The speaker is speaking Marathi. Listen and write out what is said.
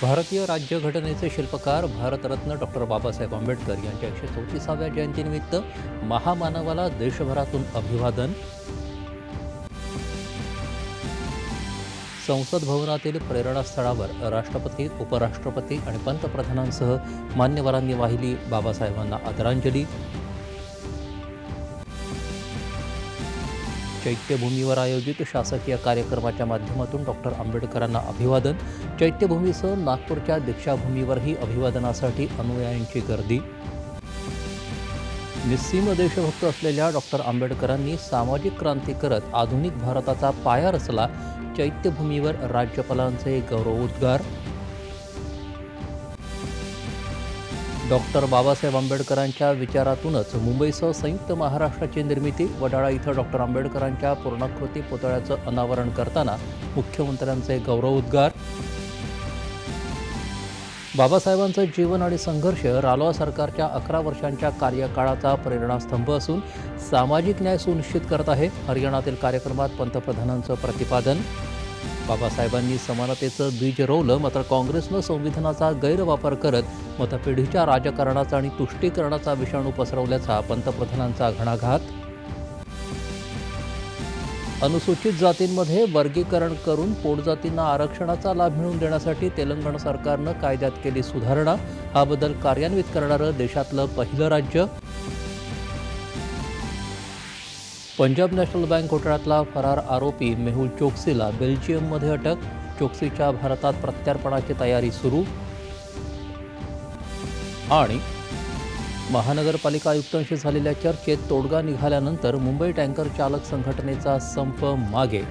भारतीय राज्यघटनेचे शिल्पकार भारतरत्न डॉक्टर बाबासाहेब आंबेडकर यांच्या एकशे चौतीसाव्या जयंतीनिमित्त महामानवाला देशभरातून अभिवादन. संसद भवनातील प्रेरणास्थळावर राष्ट्रपती उपराष्ट्रपती आणि पंतप्रधानांसह मान्यवरांनी वाहिली बाबासाहेबांना आदरांजली. चैत्यभूमीवर आयोजित शासकीय कार्यक्रमाच्या माध्यमातून डॉक्टर आंबेडकरांना अभिवादन. चैत्यभूमीसह नागपूरच्या दीक्षाभूमीवरही अभिवादनासाठी अनुयायांची गर्दी. निस्सीम देशभक्त असलेल्या डॉक्टर आंबेडकरांनी सामाजिक क्रांती करत आधुनिक भारताचा पाया रचला. चैत्यभूमीवर राज्यपालांचे गौरवोद्गार. डॉक्टर बाबासाहेब आंबेडकरांच्या विचारातूनच मुंबईसह संयुक्त महाराष्ट्राची निर्मिती वडाळा इथं डॉक्टर आंबेडकरांच्या पूर्णाकृती पुतळ्याचं अनावरण करताना मुख्यमंत्र्यांचे गौरवोद्गार बाबासाहेबांचं जीवन आणि संघर्ष रालोआ सरकारच्या अकरा वर्षांच्या कार्यकाळाचा प्रेरणास्तंभ असून सामाजिक न्याय सुनिश्चित करत आहे. हरियाणातील कार्यक्रमात पंतप्रधानांचं प्रतिपादन. बाबासाहेबांनी समानतेचं बीज रोवलं मात्र काँग्रेसनं संविधानाचा गैरवापर करत मतपेढीच्या राजकारणाचा आणि तुष्टीकरणाचा विषाणू पसरवल्याचा पंतप्रधानांचा घणाघात. अनुसूचित जातींमध्ये वर्गीकरण करून पोटजातींना आरक्षणाचा लाभ मिळवून देण्यासाठी तेलंगणा सरकारनं कायद्यात केली सुधारणा. हा बदल कार्यान्वित करणारं देशातलं पहिलं राज्य. पंजाब नॅशनल बँक घोटाळ्यातला फरार आरोपी मेहुल चोक्सीला बेल्जियममध्ये अटक चोक्सीच्या भारतात प्रत्यार्पणाची तयारी सुरू आणि महानगरपालिका आयुक्तांशी झालेल्या चर्चेत तोडगा निघाल्यानंतर मुंबई टँकर चालक संघटनेचा संप मागे